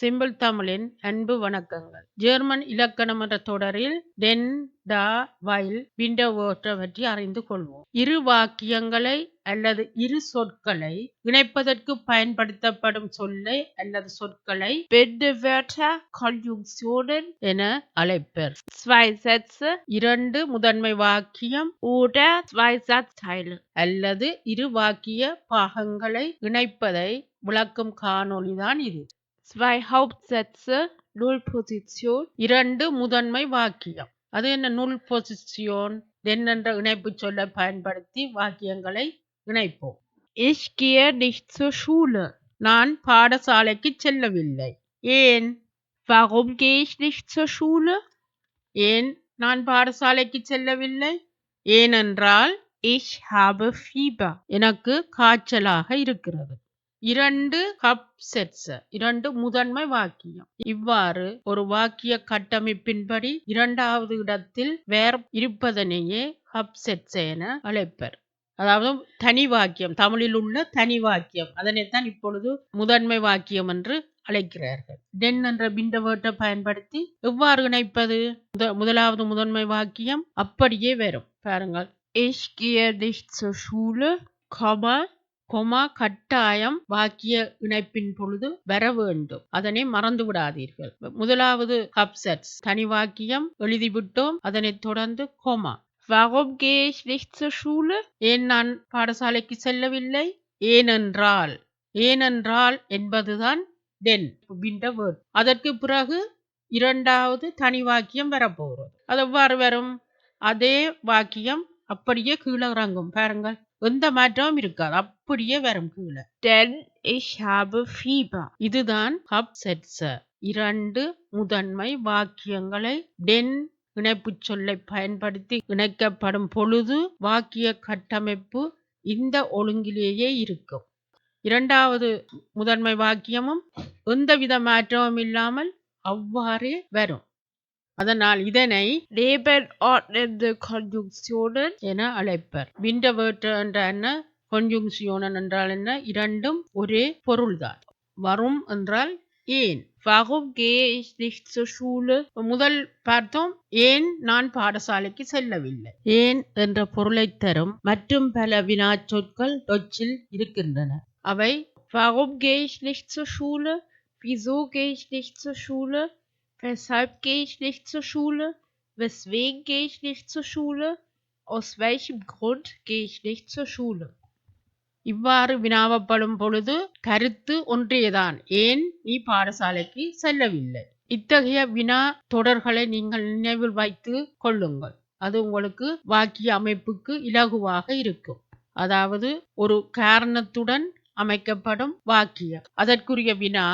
Simple தமிழின் அன்பு வணக்கங்கள். ஜெர்மன் இலக்கணம் என்ற தொடரில் டென் டா வைல் விண்டோவோட்ட பற்றி அறிந்து கொள்வோம். இரு வாக்கியங்களை அல்லது இரு சொற்களை இணைப்பதற்கு பயன்படுத்தப்படும் சொல்லை அல்லது சொற்களை என அழைப்பர். இரண்டு முதன்மை வாக்கியம் அல்லது இரு வாக்கிய பாகங்களை இணைப்பதை விளக்கும் காணொளிதான் இது. Zwei Hauptsätze, Nullposition, இரண்டு முதன்மை வாக்கியம். அது என்ன நுல் பொசிஷன் என்னென்ற இணைப்பு சொல்லை பயன்படுத்தி வாக்கியங்களை இணைப்போம். Ich gehe nicht zur Schule. நான் பாடசாலைக்கு செல்லவில்லை. ஏன்? Warum gehe ich nicht zur Schule? ஏன் நான் பாடசாலைக்கு செல்லவில்லை? ஏனென்றால் Ich habe Fieber. எனக்கு காய்ச்சலாக இருக்கிறது. இரண்டு ஹப் செட்ஸ் இரண்டு முதன்மை வாக்கியம். இவ்வாறு ஒரு வாக்கிய கட்டமைப்பின்படி இரண்டாவது இடத்தில் வேர் இருப்பதனையே ஹப் செட்ஸ் என அழைப்பர். அதாவது தனி வாக்கியம் தமிழில் உள்ள தனி வாக்கியம். அதனைத்தான் இப்பொழுது முதன்மை வாக்கியம் என்று அழைக்கிறார்கள். டென் என்ற பிண்டவேர்ட்டை பயன்படுத்தி எவ்வாறு இணைப்பது? முதலாவது முதன்மை வாக்கியம் அப்படியே வரும். பாருங்கள். Ich gehe nicht zur Schule, comma கட்டாயம் வாக்கிய இணைப்பின் பொழுது வர வேண்டும். அதனை மறந்து விடாதீர்கள். முதலாவது ஹப்செட்ஸ் தனி வாக்கியம் எழுதிவிட்டோம் அதனைத் தொடர்ந்து comma. Warum gehe ich nicht zur Schule? ஏன் நான் பாடசாலைக்கு செல்லவில்லை? ஏனென்றால் ஏனென்றால் என்பதுதான் தென் வேர்ட் அதற்கு பிறகு இரண்டாவது தனி வாக்கியம் வரப்போகிறது. அது எவ்வாறு வரும்? அதே வாக்கியம் அப்படியே கீழே இறங்கும். பாருங்கள். எந்த மாற்றமும் இருக்காது. அப்படியே வரும் கீழே Denn ich habe Fieber. இதுதான் ஹப் செட்ஸ். இரண்டு முதன்மை வாக்கியங்களை டென் இணைப்புச் சொல்லை பயன்படுத்தி இணைக்கப்படும் பொழுது வாக்கிய கட்டமைப்பு இந்த ஒழுங்கிலேயே இருக்கும். இரண்டாவது முதன்மை வாக்கியமும் எந்தவித மாற்றமும் இல்லாமல் அவ்வாறே வரும். அதனால் இதனை Nebenordnende Konjunktionen, என அழைப்பர். விண்டவேர்ட் என்ற என்ன conjunction என்றால் என்ன இரண்டும் ஒரே பொருள்தான் வரும் என்றால் ஏன் warum gehe ich nicht zur Schule? முதல் பார்த்தோம் ஏன் நான் பாடசாலைக்கு செல்லவில்லை ஏன் என்ற பொருளை தரும் மற்றும் பல வினாச்சொற்கள் டொச்சில் இருக்கின்றன அவை Warum gehe ich nicht zur Schule? Wieso gehe ich nicht zur Schule? Weshalb gehe ich nicht zur Schule? Weswegen gehe ich nicht zur Schule? Aus welchem Grund gehe ich nicht zur Schule? இவ்வாறு வினாவப்படும் பொழுது கருத்து ஒன்றேதான் ஏன்? நீ பாடசாலைக்கு செல்லவில்லை. இத்தகைய வினா தொடர்களை நீங்கள் நினைவில் வைத்து கொள்ளுங்கள். அது உங்களுக்கு வாக்கிய அமைப்புக்கு இலகுவாக இருக்கும். அதாவது ஒரு காரணத்துடன் அமைக்கப்படும் வாக்கியம். அதற்குரிய வினா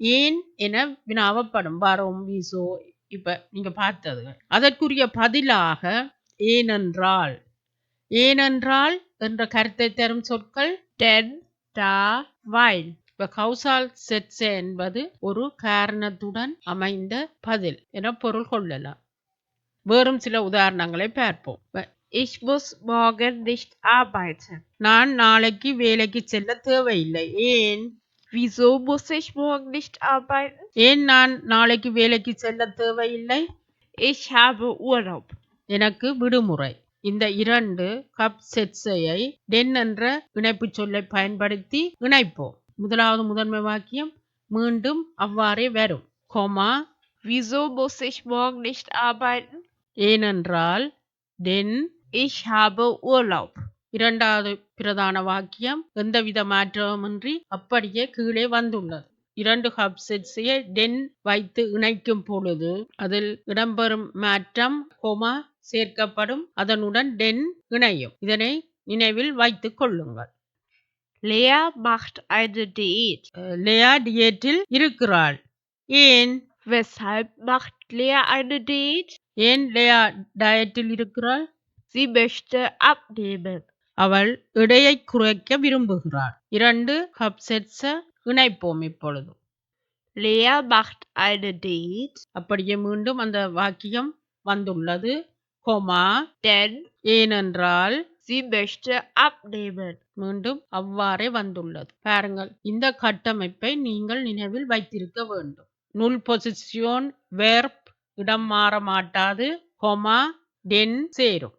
ஏன் என வினாவப்படும். வரோம் வீசோ இப்ப நீங்க பார்த்தது அதற்குரிய பதிலாக ஏனென்றால். ஏனென்றால் என்ற கருத்தை தரும் சொற்கள் டென் டா வைல் இப்ப கௌசால் செட்ஸ் என்பது ஒரு காரணத்துடன் அமைந்த பதில் என பொருள் கொள்ளலாம். வேறும் சில உதாரணங்களை பார்ப்போம். Ich muss morgen nicht arbeiten. நான் நாளைக்கு வேலைக்கு செல்ல தேவையில்லை. ஏன்? Wieso muss ich morgen nicht arbeiten? ஏன் நான் நாளைக்கு வேலைக்கு செல்ல தேவையில்லை? Ich habe Urlaub. எனக்கு விடுமுறை. இந்த இரண்டு கப் செட்ஸையை டென் என்ற இணைப்புச் சொல்லை பயன்படுத்தி இணைப்போம் முதலாவது முதன்மை வாக்கியம் மீண்டும் அவ்வாறே வரும் கொமா Wieso muss ich morgen nicht arbeiten? ஏனென்றால் டென் Ich habe Urlaub. இரண்டாவது பிரதான வாக்கியம் எந்தவித மாற்றமின்றி அப்படியே கீழே வந்துள்ளது இரண்டு ஹப் செட்ஸையை டென் வைத்து இணைக்கும் பொழுது அதில் இடம்பெறும் மாற்றம் கொமா சேர்க்கப்படும் அதனுடன் டென் இணையும். இதனை நினைவில் வைத்துக் கொள்ளுங்கள். Lea macht eine Diät. Leah டியேட்டில் இருக்கிறாள். ஏன்? Weshalb macht Lea eine Diät? ஏன் லேயா டயட்டில் இருக்கிறாள்? Sie möchte abnehmen. அவள் எடையை குறைக்க விரும்புகிறாள். இரண்டு ஹப் செட்ஸை இணைப்போம் இப்பொழுது. Lea macht eine Diät, அப்படியே மீண்டும் அந்த வாக்கியம் வந்துள்ளது. கொமா denn ஏனென்றால் Sie möchte abnehmen. மீண்டும் அவ்வாறே வந்துள்ளது. பாருங்கள் இந்த கட்டமைப்பை நீங்கள் நினைவில் வைத்திருக்க வேண்டும். நுல் பொசிஷன் வெர்ப் இடம் மாற மாட்டாது. கொமா டென் சேரும்.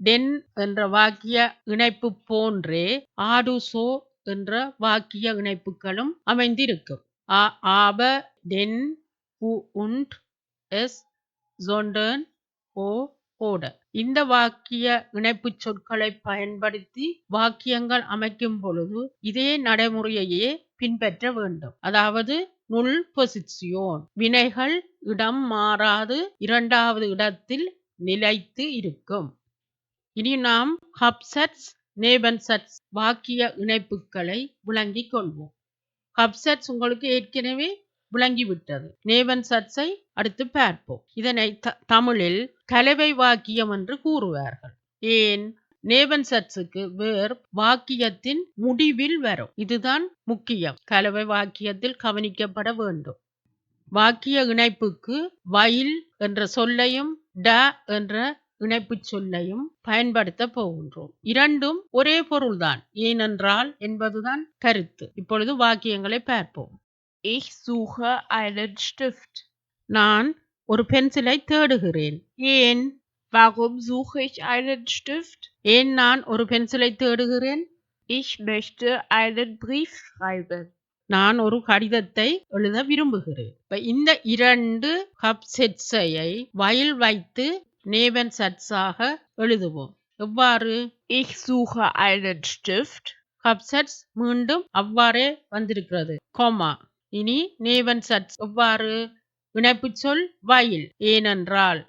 டென் என்ற வாக்கிய இணைப்பு போன்றே ஆடுசோ என்ற வாக்கிய இணைப்புகளும் அமைந்திருக்கும். ஆ ஆப டென் உ உண்ட் எஸ் சொண்டர்ன் ஓ ஓட இந்த வாக்கிய இணைப்புச் சொற்களை பயன்படுத்தி வாக்கியங்கள் அமைக்கும் பொழுது இதே நடைமுறையையே பின்பற்ற வேண்டும். அதாவது நுல் பொசிசியோன் வினைகள் இடம் மாறாது இரண்டாவது இடத்தில் நிலைத்து இருக்கும். இனி நாம் ஹப்சட்ஸ் நேபன்சட்ஸ் வாக்கிய இணைப்புகளை விளங்கிக் கொள்வோம். ஹப்சட்ஸ் உங்களுக்கு ஏற்கனவே விளங்கிவிட்டது. நேவன் சட்ஸை அடுத்து பார்ப்போம். இதனை த- தமிழில் கலவை வாக்கியம் என்று கூறுவார்கள். ஏன்? நேவன் சட்ஸுக்கு வேர் வாக்கியத்தின் முடிவில் வரும். இதுதான் முக்கியம். கலவை வாக்கியத்தில் கவனிக்கப்பட வேண்டும். வாக்கிய இணைப்புக்கு வயல் என்ற சொல்லையும் ட என்ற இணைப்புச் சொல்லையும் பயன்படுத்த போகின்றோம். இரண்டும் ஒரே பொருள்தான். ஏனென்றால் என்பதுதான் கருத்து. இப்பொழுது வாக்கியங்களை பார்ப்போம். Ich suche einen Stift. நான் ஒரு பென்சிலை தேடுகிறேன் ஏன் Warum suche ich einen Stift? ஏன் நான் ஒரு பென்சிலை தேடுகிறேன் Ich möchte einen Brief schreiben. நான் ஒரு கடிதத்தை எழுத விரும்புகிறேன் இப்ப இந்த இரண்டு கப் செட்ஸையை வயல் வைத்து நேவன் சட்ஸாக எழுதுவோம் எவ்வாறு Ich suche einen Stift. கப் செட்ஸ் மீண்டும் அவ்வாறே வந்திருக்கிறது கோமா இனி நேவன் சட்ஸ் எவ்வாறு இணைப்புச் சொல் வயல் ஏனென்றால்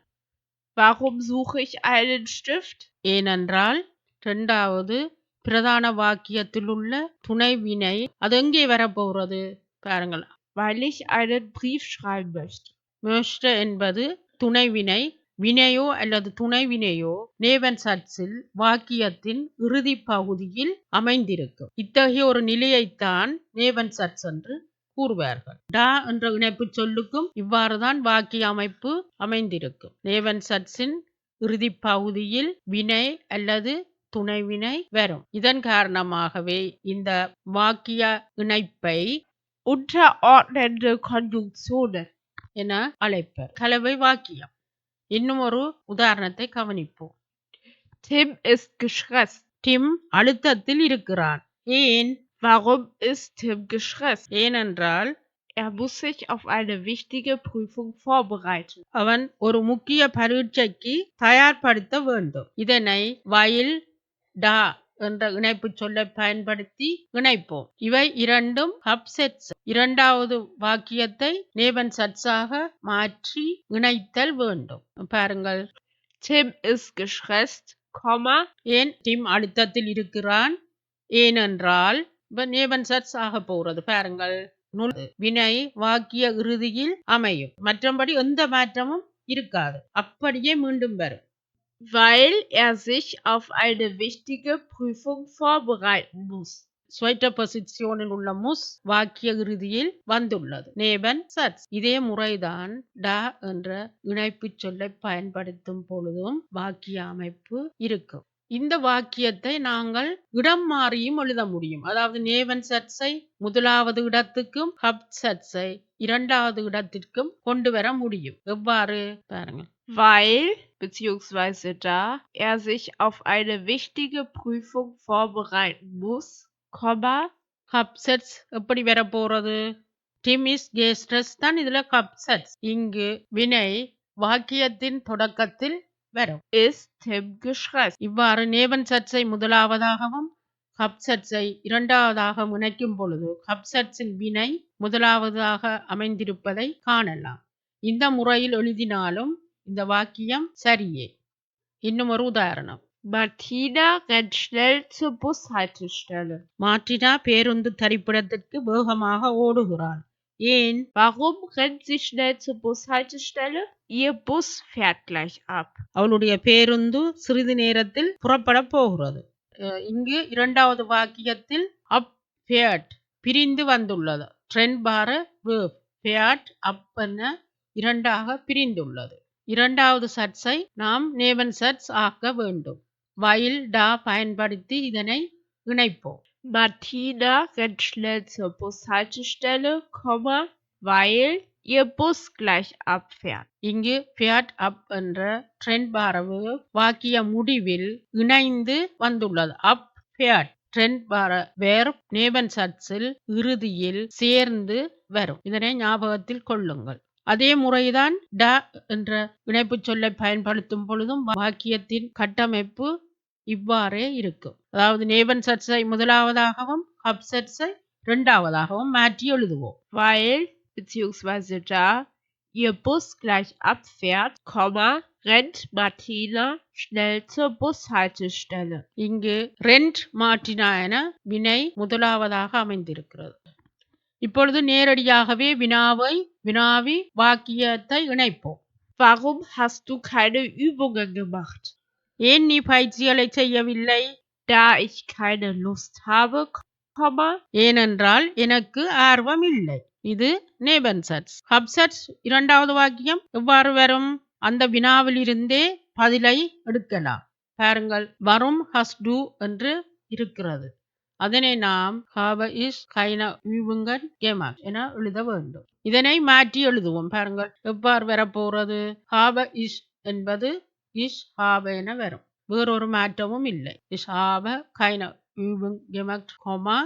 Warum suche ich einen Stift? ஏனென்றால் இரண்டாவது பிரதான வாக்கியத்தில் உள்ள துணை வினை அது எங்கே வரப்போகிறது பாருங்கள் Weil ich einen Brief schreiben möchte. möchte என்பது துணை வினை வினையோ அல்லது துணை வினையோ நேவன் சட்ஸில் வாக்கியத்தின் இறுதி பகுதியில் அமைந்திருக்கும் இத்தகைய ஒரு நிலையைத்தான் நேவன் சட்ஸ் என்று கூறுவார்கள். டா என்ற இணைப்பு சொல்லுக்கும் இவ்வாறுதான் வாக்கிய அமைப்பு அமைந்திருக்கும். நேவன் சட்ஸின் இறுதி பகுதியில் வினை அல்லது துணைவினை வரும். இதன் காரணமாகவே இந்த வாக்கிய இணைப்பை Unterordnende Konjunktionen. என அழைப்பர். கலவை வாக்கியம். இன்னும் ஒரு உதாரணத்தை கவனிப்போம். Dim is கிஷ்கஸ். டிம் அழுத்தத்தில் இருக்கிறான். ஏன்? Warum ist Tim gestresst? ஏனென்றால் Er muss sich auf eine wichtige Prüfung vorbereiten. அவன் ஒரு முக்கிய பரீட்சைக்கு தயார்படுத்த வேண்டும். இதனை வயல் டா என்ற இணைப்பு சொல்லை பயன்படுத்தி இணைப்போம். இவை இரண்டும் ஹப்செட்ஸ் இரண்டாவது வாக்கியத்தை நேவன் சட்ஸாக மாற்றி இணைத்தல் வேண்டும். பாருங்கள். Tim ist gestresst, Komma, ஏன் டிம் அழுத்தத்தில் இருக்கிறான்? ஏனென்றால் இப்ப நேவன் சட்ஸ் ஆக போகிறது பாருங்கள். நுண் வினை வாக்கிய இறுதியில் அமையும். மற்றபடி எந்த மாற்றமும் இருக்காது. அப்படியே மீண்டும் வரும். Weil er sich auf eine wichtige Prüfung vorbereiten muss. ஸ்வைட்டர் பொசிஷனில் உள்ள முஸ் வாக்கிய இறுதியில் வந்துள்ளது. நேபன் சட்ஸ் இதே முறைதான் டா என்ற இணைப்பு சொல்லை பயன்படுத்தும் பொழுதும் வாக்கிய அமைப்பு இருக்கும். இந்த வாக்கியத்தை நாங்கள் இடம் மாறியும் எழுத முடியும். அதாவது நேவன் சட்ஸை முதலாவது இடத்துக்கும் ஹப் சட்ஸை இரண்டாவது இடத்திற்கும் கொண்டு வர முடியும். எவ்வாறு? பாருங்கள் Weil bzw. da er sich auf eine wichtige Prüfung vorbereiten muss, Komma, கப்செட்ஸ் எப்படி வர போறது? டிமிஸ் கேஸ்ட்ரஸ் தான் இதுல கப்செட்ஸ் இங்கு வினை வாக்கியத்தின் தொடக்கத்தில் வரும். இவ்வாறு நேவன் சட்ஸை முதலாவதாகவும் கப்செட்ஸை இரண்டாவதாக இணைக்கும் பொழுது கப்செட்ஸின் வினை முதலாவதாக அமைந்திருப்பதை காணலாம். இந்த முறையில் எழுதினாலும் இந்த வாக்கியம் சரியே. இன்னும் ஒரு உதாரணம். Martina rennt schnell zur Bushaltestelle. Martina பேருந்து தரிப்பிடத்திற்கு வேகமாக ஓடுகிறாள். ஏன் Warum rennt sie schnell zur Bushaltestelle? Ihr Bus fährt gleich ab. அவளுடைய பேருந்து சிறிது நேரத்தில் புறப்பட போகிறது. இங்கு இரண்டாவது வாக்கியத்தில் அப் ஃபேட் பிரிந்து வந்துள்ளது. ட்ரெண்ட் பார வேர்ப் ஃபேட் அப் என இரண்டாக பிரிந்துள்ளது. இரண்டாவது சட்ஸை நாம் நேவன் சட்ஸ் ஆக்க வேண்டும். வயல் டா பயன்படுத்தி இதனை இணைப்போம். Martina rennt schnell zur Bushaltestelle, Komma, weil ihr Bus gleich abfährt. இங்கு ஃபியாட் அப் என்ற ட்ரெண்ட் பாரவு வாக்கிய முடிவில் இணைந்து வந்துள்ளது. அப் ஃபியாட் ட்ரெண்ட் பார வேர் நேபன் சட்ஸில் இறுதியில் சேர்ந்து வரும். இதனை ஞாபகத்தில் கொள்ளுங்கள். அதே முறைதான் ட என்ற இணைப்புச் சொல்லை பயன்படுத்தும் பொழுதும் வாக்கியத்தின் கட்டமைப்பு இவ்வாறே இருக்கும் அதாவது நேபன் சட்ஸை முதலாவதாகவும் ஹப் சட்ஸை இரண்டாவதாகவும் மாற்றி எழுதுவோம் Weil bzw. da ihr Bus gleich abfährt, rennt Martina schnell zur Bushaltestelle. இங்கு ரெண்ட் மாற்றினா என வினை முதலாவதாக அமைந்திருக்கிறது இப்பொழுது நேரடியாகவே வினாவை வினாவி வாக்கியத்தை இணைப்போம் Warum hast du keine Übungen gemacht? ஏன் நீ பயிற்சிகளை செய்யவில்லை Da ich keine Lust habe, ஏனென்றால் எனக்கு ஆர்வம் இல்லை. இது நேபன் சட்ஸ் ஹப்சட்ஸ் இரண்டாவது வாக்கியம். எவ்வாறு வரும்? அந்த வினாவிலிருந்தே பதிலை எடுக்கலாம். பாருங்கள். வரும் ஹஸ் டூ என்று இருக்கிறது. அதனை நாம் ஹாப இஸ் கைன übungen என எழுத வேண்டும். இதனை மாற்றி எழுதுவோம். பாருங்கள். எவ்வாறு வரப்போறது ஹாப இஸ் என்பது இஷ் ஹாப என வரும் வேறொரு மாற்றமும் இல்லை. இஷ் ஹாப கைன übung gemacht, Komma,